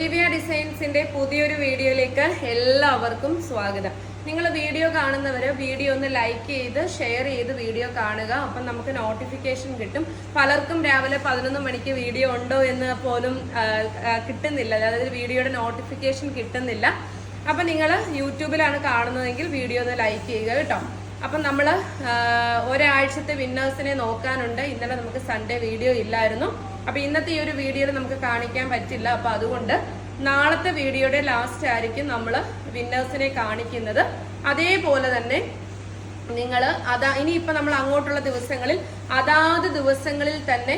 ദിവ്യ ഡിസൈൻസിന്റെ പുതിയൊരു വീഡിയോയിലേക്ക് എല്ലാവർക്കും സ്വാഗതം. നിങ്ങൾ വീഡിയോ കാണുന്നവർ വീഡിയോ ഒന്ന് ലൈക്ക് ചെയ്ത് ഷെയർ ചെയ്ത് വീഡിയോ കാണുക. അപ്പം നമുക്ക് നോട്ടിഫിക്കേഷൻ കിട്ടും. പലർക്കും രാവിലെ പതിനൊന്ന് മണിക്ക് വീഡിയോ ഉണ്ടോ എന്ന് പോലും കിട്ടുന്നില്ല. അതായത് വീഡിയോയുടെ നോട്ടിഫിക്കേഷൻ കിട്ടുന്നില്ല. അപ്പം നിങ്ങൾ യൂട്യൂബിലാണ് കാണുന്നതെങ്കിൽ വീഡിയോ ഒന്ന് ലൈക്ക് ചെയ്യുക കേട്ടോ. അപ്പം നമ്മൾ ഒരാഴ്ചത്തെ വിന്നേഴ്സിനെ നോക്കാനുണ്ട്. ഇന്നലെ നമുക്ക് സൺഡേ വീഡിയോ ഇല്ലായിരുന്നു. അപ്പൊ ഇന്നത്തെ ഈ ഒരു വീഡിയോയിൽ നമുക്ക് കാണിക്കാൻ പറ്റില്ല. അപ്പൊ അതുകൊണ്ട് നാളത്തെ വീഡിയോയുടെ ലാസ്റ്റ് ആയിരിക്കും നമ്മൾ വിന്നേഴ്സിനെ കാണിക്കുന്നത്. അതേപോലെ തന്നെ നിങ്ങൾ അതാ ഇനിയിപ്പോൾ നമ്മൾ അങ്ങോട്ടുള്ള ദിവസങ്ങളിൽ അതാത് ദിവസങ്ങളിൽ തന്നെ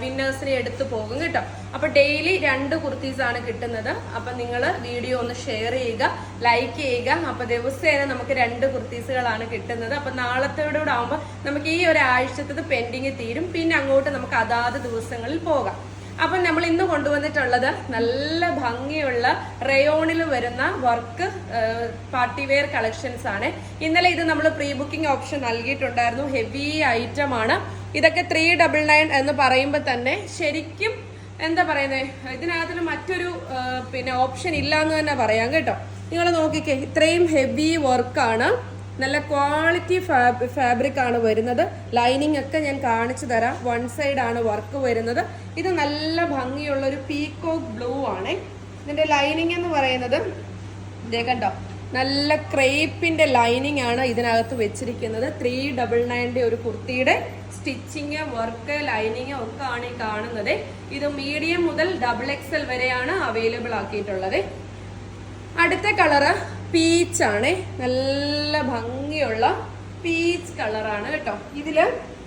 വിന്നേഴ്സിനെ എടുത്തു പോകും കേട്ടോ. അപ്പോൾ ഡെയിലി രണ്ട് കുർത്തീസ് ആണ് കിട്ടുന്നത്. അപ്പം നിങ്ങൾ വീഡിയോ ഒന്ന് ഷെയർ ചെയ്യുക ലൈക്ക് ചെയ്യുക. അപ്പോൾ ദിവസേന നമുക്ക് രണ്ട് കുർത്തീസുകളാണ് കിട്ടുന്നത്. അപ്പം നാളത്തോടുകൂടെ ആകുമ്പോൾ നമുക്ക് ഈ ഒരാഴ്ചത്തത് പെൻഡിങ് തീരും. പിന്നെ അങ്ങോട്ട് നമുക്ക് അതാത് ദിവസങ്ങളിൽ പോകാം. അപ്പം നമ്മൾ ഇന്ന് കൊണ്ടുവന്നിട്ടുള്ളത് നല്ല ഭംഗിയുള്ള റയോണിൽ വരുന്ന വർക്ക് പാർട്ടി വെയർ കളക്ഷൻസ് ആണ്. ഇന്നലെ ഇത് നമ്മൾ പ്രീ ബുക്കിംഗ് ഓപ്ഷൻ നൽകിയിട്ടുണ്ടായിരുന്നു. ഹെവി ഐറ്റം ആണ്. ഇതൊക്കെ ത്രീ ഡബിൾ നയൻ എന്ന് പറയുമ്പോൾ തന്നെ ശരിക്കും എന്താ പറയുന്നത് ഇതിനകത്തിന് മറ്റൊരു പിന്നെ ഓപ്ഷൻ ഇല്ല എന്ന് തന്നെ പറയാം കേട്ടോ. നിങ്ങൾ നോക്കിക്കേ ഇത്രയും ഹെവി വർക്കാണ് നല്ല ക്വാളിറ്റി ഫാബ്രിക് ആണ് വരുന്നത്. ലൈനിങ് ഒക്കെ ഞാൻ കാണിച്ചു തരാം. വൺ സൈഡ് ആണ് വർക്ക് വരുന്നത്. ഇത് നല്ല ഭംഗിയുള്ള ഒരു പീക്കോക്ക് ബ്ലൂ ആണ്. ഇതിന്റെ ലൈനിങ് എന്ന് പറയുന്നത് കണ്ടോ? നല്ല ക്രേപ്പിന്റെ ലൈനിങ് ആണ് ഇതിനകത്ത് വെച്ചിരിക്കുന്നത്. ത്രീ ഡബിൾ നയന്റെ ഒരു കുർത്തിയുടെ സ്റ്റിച്ചിങ് വർക്ക് ലൈനിങ് ഒക്കെ ആണ് ഈ കാണുന്നത്. ഇത് മീഡിയം മുതൽ ഡബിൾ എക്സൽ വരെയാണ് അവൈലബിൾ ആക്കിയിട്ടുള്ളത്. അടുത്ത കളറ് പീച്ച് ആണ്. നല്ല ഭംഗിയുള്ള പീച്ച് കളറാണ് കേട്ടോ. ഇതിൽ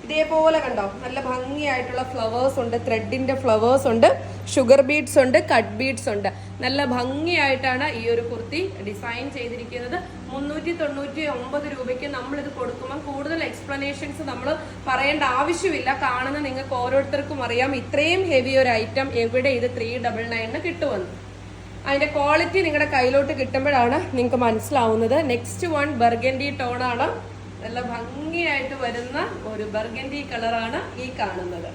ഇതേപോലെ കണ്ടോ? നല്ല ഭംഗിയായിട്ടുള്ള ഫ്ലവേഴ്സ് ഉണ്ട് ത്രെഡിന്റെ ഫ്ലവേഴ്സ് ഉണ്ട് ഷുഗർ ബീഡ്സ് ഉണ്ട് കട്ട് ബീഡ്സ് ഉണ്ട്. നല്ല ഭംഗിയായിട്ടാണ് ഈ ഒരു കുർത്തി ഡിസൈൻ ചെയ്തിരിക്കുന്നത്. മുന്നൂറ്റി തൊണ്ണൂറ്റി ഒമ്പത് രൂപയ്ക്ക് നമ്മൾ ഇത് കൊടുക്കുമ്പോൾ കൂടുതൽ എക്സ്പ്ലനേഷൻസ് നമ്മൾ പറയേണ്ട ആവശ്യമില്ല. കാണുന്ന നിങ്ങൾക്ക് ഓരോരുത്തർക്കും അറിയാം. ഇത്രയും ഹെവി ഒരു ഐറ്റം എവിടെ ഇത് ത്രീ ഡബിൾ നയനിന് കിട്ടുമെന്ന്. അതിന്റെ ക്വാളിറ്റി നിങ്ങളുടെ കയ്യിലോട്ട് കിട്ടുമ്പോഴാണ് നിങ്ങൾക്ക് മനസ്സിലാവുന്നത്. നെക്സ്റ്റ് വൺ ബർഗൻഡി ടോൺ ആണ്. നല്ല ഭംഗിയായിട്ട് വരുന്ന ഒരു ബർഗൻഡി കളറാണ് ഈ കാണുന്നത്.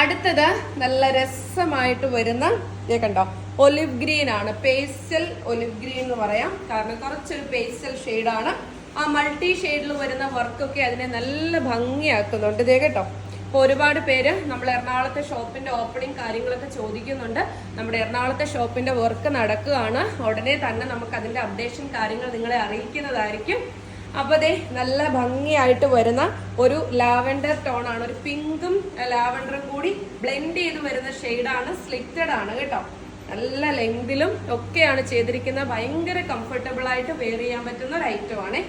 അടുത്തത് നല്ല രസമായിട്ട് വരുന്ന ഇത് കണ്ടോ? ഒലിവ് ഗ്രീൻ ആണ്. പേസ്റ്റൽ ഒലിവ് ഗ്രീൻ എന്ന് പറയാം. കാരണം കുറച്ചൊരു പേസ്റ്റൽ ഷെയ്ഡാണ് ആ മൾട്ടി ഷെയ്ഡിൽ വരുന്ന വർക്കൊക്കെ അതിനെ നല്ല ഭംഗിയാക്കുന്നുണ്ട്. ഇതേ കേട്ടോ? അപ്പോൾ ഒരുപാട് പേര് നമ്മൾ എറണാകുളത്തെ ഷോപ്പിന്റെ ഓപ്പണിംഗ് കാര്യങ്ങളൊക്കെ ചോദിക്കുന്നുണ്ട്. നമ്മുടെ എറണാകുളത്തെ ഷോപ്പിന്റെ വർക്ക് നടക്കുകയാണ്. ഉടനെ തന്നെ നമുക്ക് അതിന്റെ അപ്ഡേഷൻ കാര്യങ്ങൾ നിങ്ങളെ അറിയിക്കുന്നതായിരിക്കും. അപ്പോൾ ദേ നല്ല ഭംഗിയായിട്ട് വരുന്ന ഒരു ലാവൻഡർ ടോൺ ആണ്. ഒരു പിങ്കും ലാവൻഡറും കൂടി ബ്ലെൻഡ് ചെയ്ത് വരുന്ന ഷെയ്ഡാണ് സ്ലിറ്റഡ് ആണ് കേട്ടോ. നല്ല ലെങ്തിലും ഒക്കെയാണ് ചെയ്തിരിക്കുന്നത്. ഭയങ്കര കംഫർട്ടബിൾ ആയിട്ട് വെയർ ചെയ്യാൻ പറ്റുന്ന ഒരു ഐറ്റം ആണ്.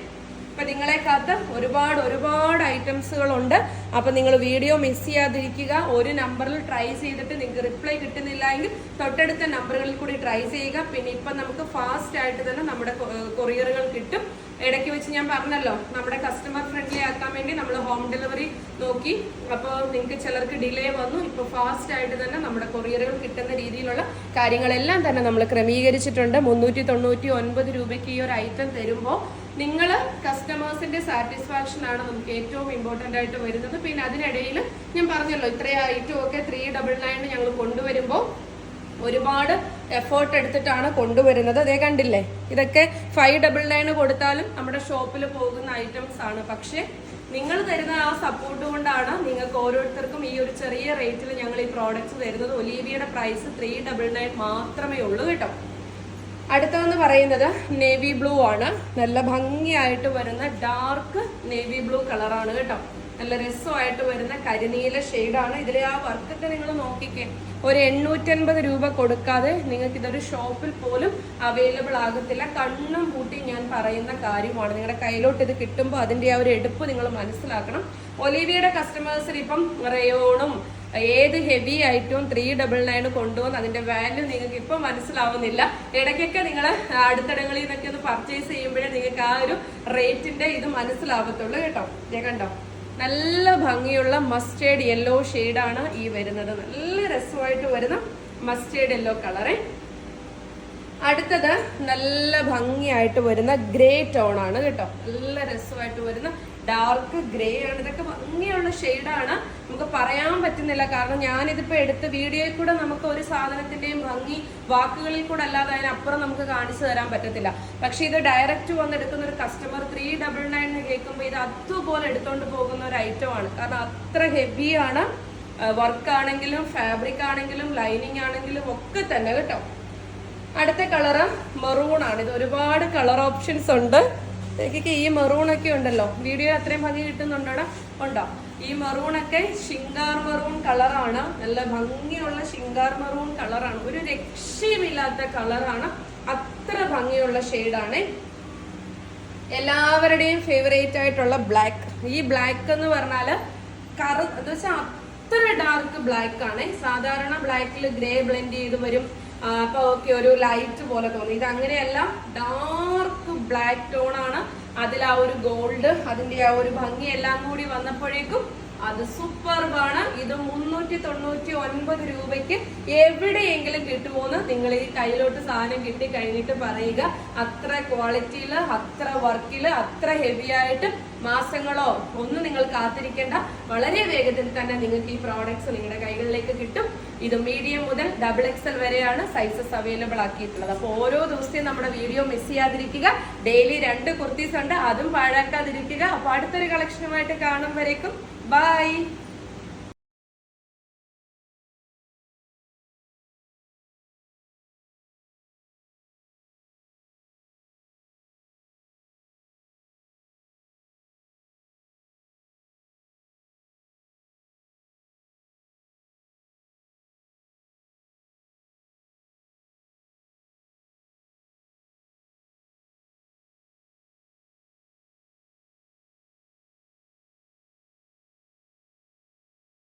അപ്പൊ നിങ്ങളെ കാത്ത് ഒരുപാട് ഒരുപാട് ഐറ്റംസുകൾ ഉണ്ട് അപ്പൊ നിങ്ങൾ വീഡിയോ മിസ് ചെയ്യാതിരിക്കുക. ഒരു നമ്പറിൽ ട്രൈ ചെയ്തിട്ട് നിങ്ങൾക്ക് റിപ്ലൈ കിട്ടുന്നില്ല എങ്കിൽ തൊട്ടടുത്ത നമ്പറുകളിൽ കൂടി ട്രൈ ചെയ്യുക. പിന്നെ ഇപ്പൊ നമുക്ക് ഫാസ്റ്റ് ആയിട്ട് തന്നെ നമ്മുടെ കൊറിയറുകൾ കിട്ടും. ഇടയ്ക്ക് വെച്ച് ഞാൻ പറഞ്ഞല്ലോ നമ്മുടെ കസ്റ്റമർ ഫ്രണ്ട്ലി ആക്കാൻ വേണ്ടി നമ്മൾ ഹോം ഡെലിവറി നോക്കി. അപ്പോൾ നിങ്ങൾക്ക് ചിലർക്ക് ഡിലേ വന്നു. ഇപ്പോൾ ഫാസ്റ്റ് ആയിട്ട് തന്നെ നമ്മുടെ കൊറിയറുകൾ കിട്ടുന്ന രീതിയിലുള്ള കാര്യങ്ങളെല്ലാം തന്നെ നമ്മൾ ക്രമീകരിച്ചിട്ടുണ്ട്. മുന്നൂറ്റി തൊണ്ണൂറ്റി ഒൻപത് രൂപയ്ക്ക് ഈ ഒരു ഐറ്റം തരുമ്പോൾ നിങ്ങൾ കസ്റ്റമേഴ്സിന്റെ സാറ്റിസ്ഫാക്ഷൻ ആണ് നമുക്ക് ഏറ്റവും ഇമ്പോർട്ടന്റ് ആയിട്ട് വരുന്നത്. പിന്നെ അതിനിടയിൽ ഞാൻ പറഞ്ഞല്ലോ ഇത്രയും ഐറ്റം ഒക്കെ ത്രീ ഡബിൾ നയൻ ഞങ്ങൾ കൊണ്ടുവരുമ്പോൾ ഒരുപാട് എഫേർട്ട് എടുത്തിട്ടാണ് കൊണ്ടുവരുന്നത്. അതേ കണ്ടില്ലേ? ഇതൊക്കെ ഫൈവ് ഡബിൾ നയൻ കൊടുത്താലും നമ്മുടെ ഷോപ്പിൽ പോകുന്ന ഐറ്റംസ് ആണ്. പക്ഷേ നിങ്ങൾ തരുന്ന ആ സപ്പോർട്ട് കൊണ്ടാണ് നിങ്ങൾക്ക് ഓരോരുത്തർക്കും ഈ ഒരു ചെറിയ റേറ്റിൽ ഞങ്ങൾ ഈ പ്രോഡക്റ്റ്സ് തരുന്നത്. ഒലീവിയുടെ പ്രൈസ് ത്രീ ഡബിൾ നയൻ മാത്രമേ ഉള്ളൂ കേട്ടോ. അടുത്തതെന്ന് പറയുന്നത് നേവി ബ്ലൂ ആണ്. നല്ല ഭംഗിയായിട്ട് വരുന്ന ഡാർക്ക് നേവി ബ്ലൂ കളറാണ് കേട്ടോ. നല്ല രസമായിട്ട് വരുന്ന കരിനീല ഷെയ്ഡാണ് ഇതിലെ ആ വർക്കൊക്കെ നിങ്ങൾ നോക്കിക്കേ. ഒരു എണ്ണൂറ്റൻപത് രൂപ കൊടുക്കാതെ നിങ്ങൾക്ക് ഇതൊരു ഷോപ്പിൽ പോലും അവൈലബിൾ ആകത്തില്ല. കണ്ണും പൂട്ടി ഞാൻ പറയുന്ന കാര്യമാണ്. നിങ്ങളുടെ കയ്യിലോട്ട് ഇത് കിട്ടുമ്പോൾ അതിന്റെ ആ ഒരു എടുപ്പ് നിങ്ങൾ മനസ്സിലാക്കണം. ഒലീവിയുടെ കസ്റ്റമേഴ്സിന് ഇപ്പം റയോണും ഏത് ഹെവി ആയിട്ടും ത്രീ ഡബിൾ നയൻ കൊണ്ടുവന്ന് അതിന്റെ വാല്യൂ നിങ്ങൾക്ക് ഇപ്പം മനസ്സിലാവുന്നില്ല. ഇടയ്ക്കൊക്കെ നിങ്ങൾ അടുത്തിടങ്ങളിൽ നിന്നൊക്കെ ഒന്ന് പർച്ചേസ് ചെയ്യുമ്പോഴേ നിങ്ങൾക്ക് ആ ഒരു റേറ്റിന്റെ ഇത് മനസ്സിലാവത്തുള്ളൂ കേട്ടോ. ഞാൻ കണ്ടോ? നല്ല ഭംഗിയുള്ള മസ്റ്റേഡ് യെല്ലോ ആണ് ഈ വരുന്നത്. നല്ല രസമായിട്ട് വരുന്ന മസ്റ്റേഡ് യെല്ലോ കളറ് അടുത്തത് നല്ല ഭംഗിയായിട്ട് വരുന്ന ഗ്രേ ടോൺ ആണ് കേട്ടോ. നല്ല രസമായിട്ട് വരുന്ന ഡാർക്ക് ഗ്രേ ആണ്. ഇതൊക്കെ ഭംഗിയുള്ള ഷെയ്ഡാണ് നമുക്ക് പറയാൻ പറ്റുന്നില്ല. കാരണം ഞാനിതിപ്പോ എടുത്ത വീഡിയോയിൽ കൂടെ നമുക്ക് ഒരു സാധനത്തിന്റെയും ഭംഗി വാക്കുകളിൽ കൂടെ അല്ലാതെ അതിനപ്പുറം നമുക്ക് കാണിച്ചു തരാൻ പറ്റത്തില്ല. പക്ഷെ ഇത് ഡയറക്റ്റ് വന്നെടുക്കുന്ന ഒരു കസ്റ്റമർ ത്രീ ഡബിൾ നയൻ കേൾക്കുമ്പോൾ ഇത് അതുപോലെ എടുത്തുകൊണ്ട് പോകുന്ന ഒരു ഐറ്റം ആണ്. കാരണം അത്ര ഹെവിയാണ് വർക്ക് ആണെങ്കിലും ഫാബ്രിക് ആണെങ്കിലും ലൈനിങ് ആണെങ്കിലും ഒക്കെ തന്നെ കേട്ടോ. അടുത്ത കളറ് മെറൂൺ ആണ്. ഇത് ഒരുപാട് കളർ ഓപ്ഷൻസ് ഉണ്ട്. എനിക്ക് ഈ മെറൂൺ ഒക്കെ ഉണ്ടല്ലോ. വീഡിയോ അത്രയും ഭംഗി കിട്ടുന്നുണ്ടോ ഉണ്ടോ? ഈ മെറൂൺ ഒക്കെ ഷിങ്കാർ മെറൂൺ കളറാണ്. നല്ല ഭംഗിയുള്ള ഷിങ്കാർ മെറൂൺ കളറാണ്. ഒരു രക്ഷയുമില്ലാത്ത കളറാണ്. അത്ര ഭംഗിയുള്ള ഷെയ്ഡാണ്. എല്ലാവരുടെയും ഫേവറേറ്റ് ആയിട്ടുള്ള ബ്ലാക്ക് ഈ ബ്ലാക്ക് എന്ന് പറഞ്ഞാൽ കറു എന്ന് വെച്ചാൽ അത്ര ഡാർക്ക് ബ്ലാക്ക് ആണ്. സാധാരണ ബ്ലാക്കിൽ ഗ്രേ ബ്ലെൻഡ് ചെയ്ത് വരും. അപ്പൊ ഓക്കെ ഒരു ലൈറ്റ് പോലെ തോന്നി. ഇത് അങ്ങനെയല്ല ഡാർക്ക് ബ്ലാക്ക് ടോൺ ആണ്. അതിൽ ആ ഒരു ഗോൾഡ് അതിന്റെ ആ ഒരു ഭംഗി എല്ലാം കൂടി വന്നപ്പോഴേക്കും അത് സൂപ്പർബാണ് ഇത് മുന്നൂറ്റി തൊണ്ണൂറ്റി ഒൻപത് രൂപയ്ക്ക് എവിടെയെങ്കിലും കിട്ടുമോന്ന് നിങ്ങൾ ഈ കയ്യിലോട്ട് സാധനം കിട്ടി കഴിഞ്ഞിട്ട് പറയുക. അത്ര ക്വാളിറ്റിയിൽ അത്ര വർക്കിൽ അത്ര ഹെവി ആയിട്ട് മാസങ്ങളോ ഒന്നും നിങ്ങൾ കാത്തിരിക്കേണ്ട. വളരെ വേഗത്തിൽ തന്നെ നിങ്ങൾക്ക് ഈ പ്രോഡക്ട്സ് നിങ്ങളുടെ കൈകളിലേക്ക് കിട്ടും. ഇത് മീഡിയം മുതൽ ഡബിൾ എക്സൽ വരെയാണ് സൈസസ് അവൈലബിൾ ആക്കിയിട്ടുള്ളത്. അപ്പോൾ ഓരോ ദിവസവും നമ്മുടെ വീഡിയോ മിസ് ചെയ്യാതിരിക്കുക. ഡെയിലി രണ്ട് കുർത്തീസ് ഉണ്ട് അതും പാഴാക്കാതിരിക്കുക. അപ്പോൾ അടുത്തൊരു കളക്ഷനുമായിട്ട് കാണും വരേക്കും. Bye!